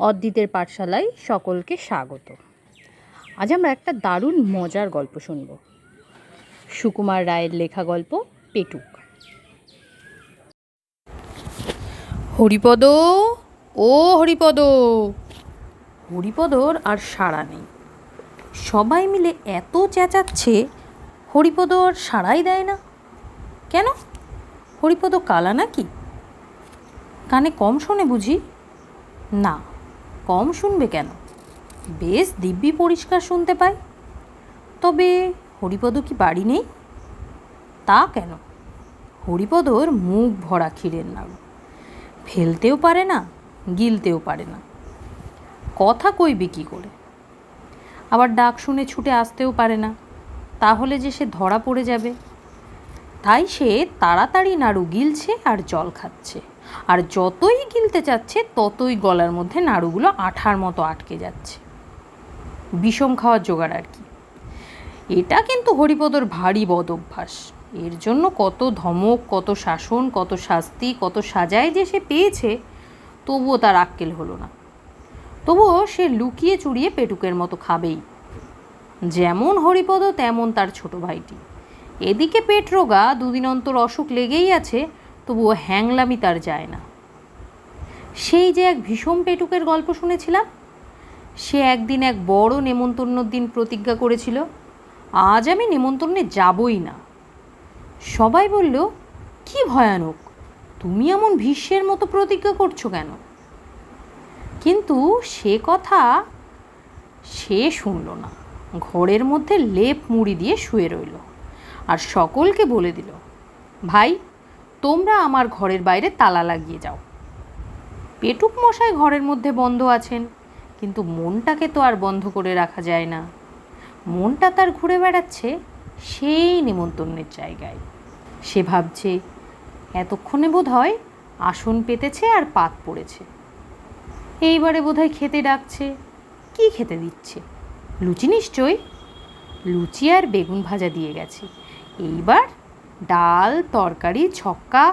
অদ্রিতের পাঠশালায় সকলকে স্বাগত। আজ আমরা একটা দারুণ মজার গল্প শুনব। সুকুমার রায়ের লেখা গল্প পেটুক। হরিপদ ও হরিপদ হরিপদর আর সাড়া নেই। সবাই মিলে এত চেঁচাচ্ছে হরিপদ আর সাড়াই দেয় না। কেন? হরিপদ কালা নাকি? কানে কম শোনে বুঝি? না। কম শুনবে কেন? বেশ দিব্যি পরিষ্কার শুনতে পাই। তবে হরিপদ কি বাড়ি নেই? তা কেন? হরিপদর মুখ ভরা ক্ষীরের নাড়ু। ফেলতেও পারে না, গিলতেও পারে না। কথা কইবে কী করে? আবার ডাক শুনে ছুটে আসতেও পারে না। তাহলে যে সে ধরা পড়ে যাবে। তাই সে তাড়াতাড়ি নাড়ু গিলছে আর জল খাচ্ছে। আর যতই গিলতে চাচ্ছে ততই গলার মধ্যে নাড়ুগুলো আঠার মতো আটকে যাচ্ছে। বিষম খাওয়ার জোগাড় আর কি। এটা কিন্তু হরিপদর ভারী বদ অভ্যাস। এর জন্য কত ধমক, কত শাসন, কত শাস্তি, কত সাজায় যে সে পেয়েছে, তবুও তার আক্কেল হলো না। তবুও সে লুকিয়ে চুরিয়ে পেটুকের মতো খাবেই। যেমন হরিপদ তেমন তার ছোট ভাইটি। এদিকে পেট রোগা, দুদিন অন্তর অসুখ লেগেই আছে, তবুও হ্যাংলামি তার যায় না। সেই যে এক ভীষণ পেটুকের গল্প শুনেছিলাম? সে একদিন এক বড় নেমন্তন্নর দিন প্রতিজ্ঞা করেছিল, আজ আমি নেমন্তন্নে যাবই না। সবাই বলল, কি ভয়ানক! তুমি এমন ভীষ্মের মতো প্রতিজ্ঞা করছ কেন? কিন্তু সে কথা সে শুনল না। ঘরের মধ্যে লেপ মুড়ি দিয়ে শুয়ে রইল। আর সকলকে বলে দিল, ভাই, তোমরা আমার ঘরের বাইরে তালা লাগিয়ে যাও। পেটুক মশাই ঘরের মধ্যে বন্ধ আছেন, কিন্তু মনটাকে তো আর বন্ধ করে রাখা যায় না। মনটা তার ঘুরে বেড়াচ্ছে সেই নেমন্তন্নের জায়গায়। সে ভাবছে, এতক্ষণে বোধ হয় আসন পেতেছে আর পাত পড়েছে। এইবারে বোধহয় খেতে ডাকছে। কি খেতে দিচ্ছে? লুচি নিশ্চয় লুচি আর বেগুন ভাজা দিয়ে গেছে। এইবার ডাল, তরকারি, ছক্কা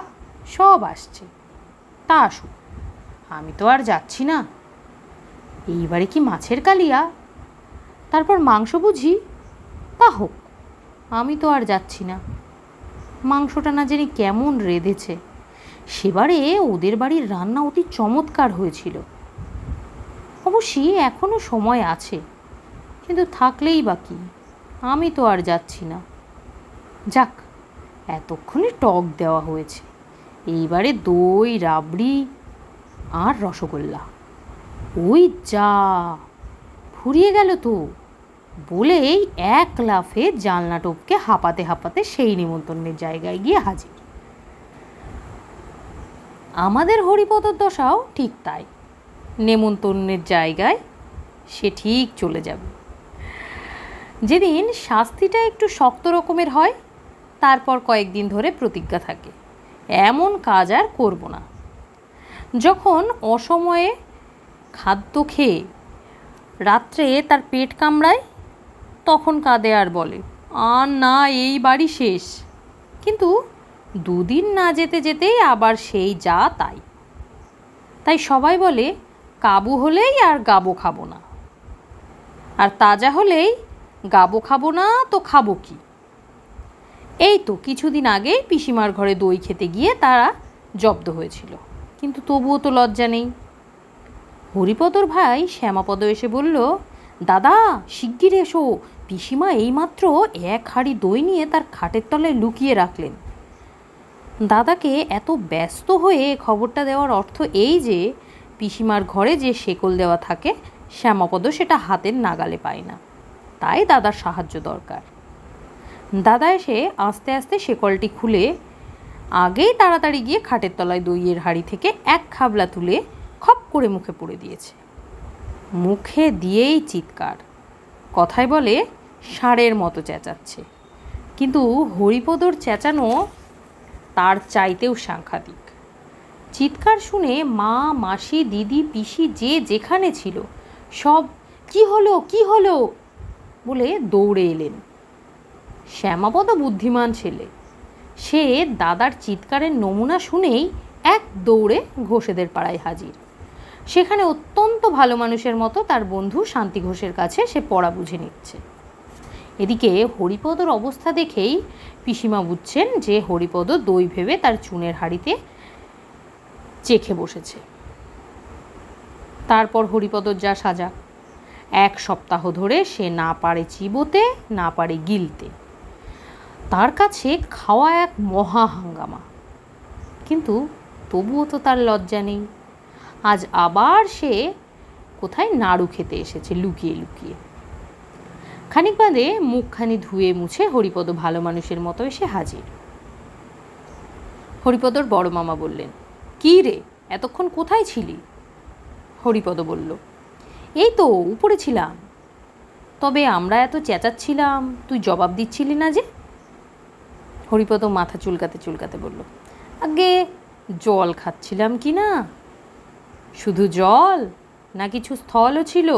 সব আসছে। তা আসুক, আমি তো আর যাচ্ছি না। এইবারে কি মাছের কালিয়া? তারপর মাংস বুঝি? তা হোক, আমি তো আর যাচ্ছি না। মাংসটা না জানি কেমন রেঁধেছে। সেবারে ওদের বাড়ির রান্না অতি চমৎকার হয়েছিল। অবশ্যই এখনও সময় আছে, কিন্তু থাকলেই বা কি? আমি তো আর যাচ্ছি না। যাক, এতক্ষণে টক দেওয়া হয়েছে। এইবারে দই, রাবড়ি আর রসগোল্লা। ওই যা, ফুরিয়ে গেল তো। বলেই এক লাফে জানলা টোপকে হাঁপাতে হাঁপাতে সেই নিমন্ত্রণের জায়গায় গিয়ে হাজির। আমাদের হরিপদর দশাও ঠিক তাই। নেমন্তন্নের জায়গায় সে ঠিক চলে যাবে। যেদিন শাস্তিটা একটু শক্ত রকমের হয় তারপর কয়েকদিন ধরে প্রতিজ্ঞা থাকে। এমন কাজ আর করব না। যখন অসময়ে খাদ্য খেয়ে রাত্রে তার পেট কামড়ায়, তখন কাঁদে আর বলে, আর না, এই বাড়ি শেষ। কিন্তু দুদিন না যেতে যেতেই আবার সেই যা তাই। তাই সবাই বলে, কাবু হলেই আর গাবো খাব না। আর তাজা হলেই গাবো খাব না, তো খাব কি? এই তো কিছুদিন আগেই পিসিমার ঘরে দই খেতে গিয়ে তারা জব্দ হয়েছিল। কিন্তু তবুও তো লজ্জা নেই। হরিপদর ভাই শ্যামাপদ এসে বলল, দাদা, শিগগির এসো। পিসিমা এইমাত্র এক হাঁড়ি দই নিয়ে তার খাটের তলায় লুকিয়ে রাখলেন। দাদাকে এত ব্যস্ত হয়ে খবরটা দেওয়ার অর্থ এই যে, পিসিমার ঘরে যে শেকল দেওয়া থাকে শ্যামাপদ সেটা হাতের নাগালে পায় না। তাই দাদার সাহায্য দরকার। দাদা এসে আস্তে আস্তে শেকলটি খুলে আগেই তাড়াতাড়ি গিয়ে খাটের তলায় দইয়ের হাঁড়ি থেকে এক খাবলা তুলে খপ করে মুখে পুড়ে দিয়েছে। মুখে দিয়েই চিৎকার। কথায় বলে, ষাঁড়ের মতো চেঁচাচ্ছে। কিন্তু হরিপদর চেঁচানো তার চাইতেও সাংঘাতিক। চিৎকার শুনে মা, মাসি, দিদি, পিসি যে যেখানে ছিল, সব কি হলো কি হলো? বলে দৌড়ে এলেন। শ্যামাপদ বুদ্ধিমান ছেলে। সে দাদার চিৎকারের নমুনা শুনেই এক দৌড়ে ঘোষেদের পাড়ায় হাজির। সেখানে অত্যন্ত ভালো মানুষের মতো তার বন্ধু শান্তি ঘোষের কাছে সে পড়া বুঝে নিচ্ছে। এদিকে হরিপদর অবস্থা দেখেই পিসিমা বুঝছেন যে হরিপদ দই ভেবে তার চুনের হাড়িতে চেখে বসেছে। তারপর হরিপদর যা সাজা। এক সপ্তাহ ধরে সে না পারে চিবোতে, না পারে গিলতে। তার কাছে খাওয়া এক মহা হাঙ্গামা। কিন্তু তবুও তো তার লজ্জা নেই। আজ আবার সে কোথায় নাড়ু খেতে এসেছে লুকিয়ে লুকিয়ে। খানিক বাদে মুখখানি ধুয়ে মুছে হরিপদ ভালো মানুষের মতো এসে হাজির। হরিপদর বড় মামা বললেন, কী রে, এতক্ষণ কোথায় ছিলি? হরিপদ বলল, এই তো, উপরে ছিলাম। তবে আমরা এত চেঁচাচ্ছিলাম, তুই জবাব দিচ্ছিলি না যে? হরিপদ মাথা চুলকাতে চুলকাতে বলল, আগে জল খাচ্ছিলাম কি না? শুধু জল না কিছু স্থলও ছিল?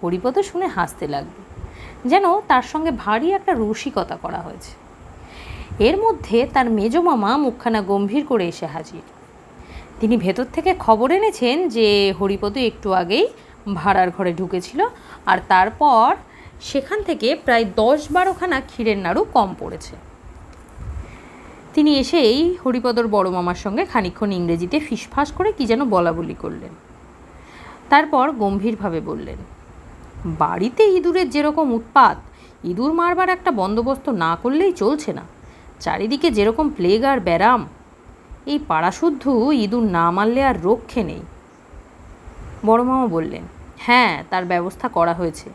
হরিপদ শুনে হাসতে লাগল, যেন তার সঙ্গে ভারী একটা রসিকতা করা হয়েছে। এর মধ্যে তার মেজ মামা মুখখানা গম্ভীর করে এসে হাজির। তিনি ভেতর থেকে খবর এনেছেন যে হরিপদ একটু আগেই ভাড়ার ঘরে ঢুকেছিল আর তারপর সেখান থেকে প্রায় দশ বারোখানা ক্ষীরের নাড়ু কম পড়েছে। তিনি এসে এই হরিপদর বড় মামার সঙ্গে খানিক্ষণ ইংরেজিতে ফিসফাস করে কি যেন বলা বলি করলেন। তারপর গম্ভীরভাবে বললেন, বাড়িতে ইঁদুরের যেরকম উৎপাত, ইঁদুর মারবার একটা বন্দোবস্ত না করলেই চলছে না। চারিদিকে যেরকম প্লেগ আর ব্যারাম। এই পাড়াশুদ্ধ ইঁদুর না মারলে আর রক্ষে নেই। বড় মামা বললেন হ্যাঁ তার ব্যবস্থা করা হয়েছে।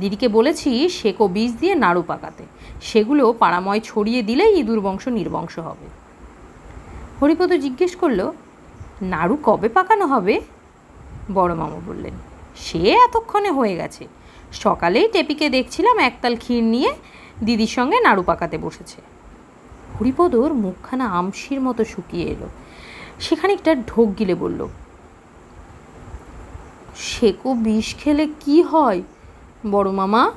দিদিকে বলেছি সেকো বীজ দিয়ে নাড়ু পাকাতে। সেগুলো পাড়াময় ছড়িয়ে দিলেই ইঁদুর বংশ নির্বংশ হবে। হরিপদ জিজ্ঞেস করল, নাড়ু কবে পাকানো হবে? বড় মামা বললেন, সে এতক্ষণে হয়ে গেছে। সকালেই টেপিকে দেখছিলাম একতাল ক্ষীর নিয়ে দিদির সঙ্গে নাড়ু পাকাতে বসেছে। হরিপদর মুখখানা আমশির মতো শুকিয়ে এলো। সেখানে একটা ঢোক গিলে বলল সেকো বিষ খেলে কি হয়? বড় মামা।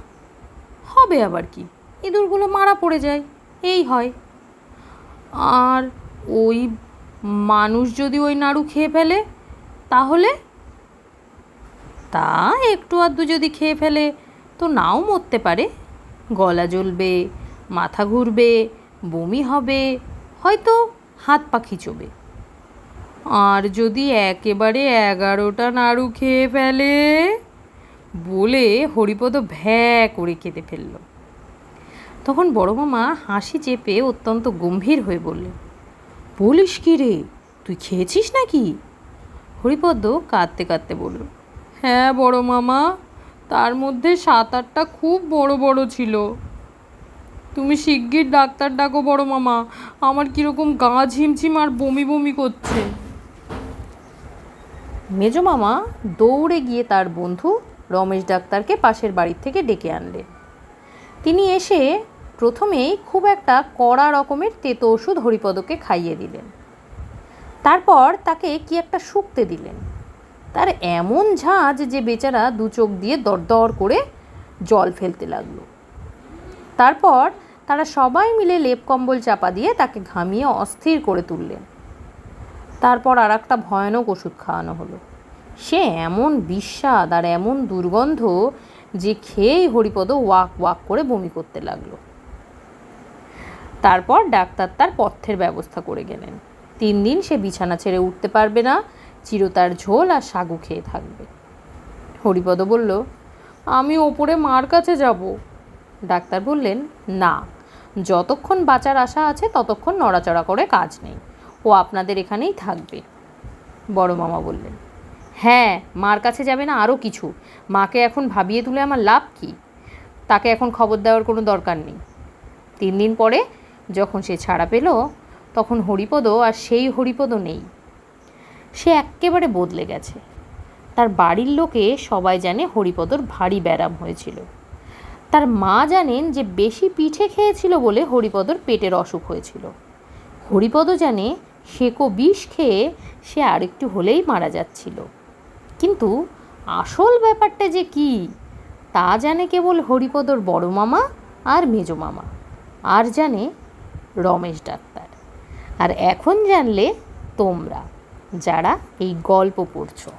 হবে আবার কি? ইঁদুরগুলো মারা পড়ে যায়। এই হয়। আর ওই মানুষ যদি ওই নাড়ু খেয়ে ফেলে, তাহলে? তা একটু আধটু যদি খেয়ে ফেলে, তো নাও মরতে পারে। গলা জ্বলবে, মাথা ঘুরবে, বমি হবে, হয়তো হাত পা খিচবে। আর যদি একেবারে এগারোটা নাড়ু খেয়ে ফেলে বলে হরিপদ ভ্যা করে কেঁদে ফেলল। তখন বড় মামা হাসি চেপে অত্যন্ত গম্ভীর হয়ে বললেন, বলিস কি রে, তুই খেয়েছিস নাকি? হরিপদ কাঁদতে কাঁদতে বলল হ্যাঁ বড় মামা, তার মধ্যে সাত আটটা খুব বড় বড় ছিল। তুমি শিগগির ডাক্তার ডাকো বড় মামা, আমার কীরকম গা ঝিমঝিম আর বমি বমি করছে। মেজো মামা দৌড়ে গিয়ে তার বন্ধু রমেশ ডাক্তারকে পাশের বাড়ির থেকে ডেকে আনলেন তিনি এসে প্রথমেই খুব একটা কড়া রকমের তেতো ওষুধ হরিপদকে খাইয়ে দিলেন। তারপর তাকে কি একটা শুকতে দিলেন। তার এমন ঝাঁজ যে বেচারা দু চোখ দিয়ে দরদর করে জল ফেলতে লাগল। তারপর তারা সবাই মিলে লেপ কম্বল চাপা দিয়ে তাকে ঘামিয়ে অস্থির করে তুললেন। তারপর আর একটা ভয়ানক ওষুধ খাওয়ানো হলো। সে এমন বিস্বাদ আর এমন দুর্গন্ধ যে খেয়েই হরিপদ ওয়াক ওয়াক করে বমি করতে লাগল। তারপর ডাক্তার তার পথ্যের ব্যবস্থা করে গেলেন। তিন দিন সে বিছানা ছেড়ে উঠতে পারবে না, চিরতার ঝোল আর সাগু খেয়ে থাকবে। হরিপদ বলল, আমি ওপরে মার কাছে যাব। ডাক্তার বললেন, না, যতক্ষণ বাঁচার আশা আছে ততক্ষণ নড়াচড়া করে কাজ নেই। ও আপনাদের এখানেই থাকবে। বড় মামা বললেন হ্যাঁ মার কাছে যাবে না আরও কিছু। মাকে এখন ভাবিয়ে তুলে আমার লাভ কি? তাকে এখন খবর দেওয়ার কোনো দরকার নেই। তিন দিন পরে যখন সে ছাড়া পেল, তখন হরিপদ আর সেই হরিপদ নেই। সে এক্কেবারে বদলে গেছে। তার বাড়ির লোকে সবাই জানে হরিপদর ভারী ব্যারাম হয়েছিল। তার মা জানেন যে বেশি পিঠে খেয়েছিল বলে হরিপদর পেটের অসুখ হয়েছিল। হরিপদ জানে সেকো বিষ খেয়ে সে আরেকটু হলেই মারা যাচ্ছিল। কিন্তু আসল ব্যাপারটা যে কি, তা জানে কেবল হরিপদর বড় মামা আর মেজ মামা, আর জানে রমেশ ডাক্তার। আর এখন জানলে তোমরা, যারা এই গল্প পড়ছো।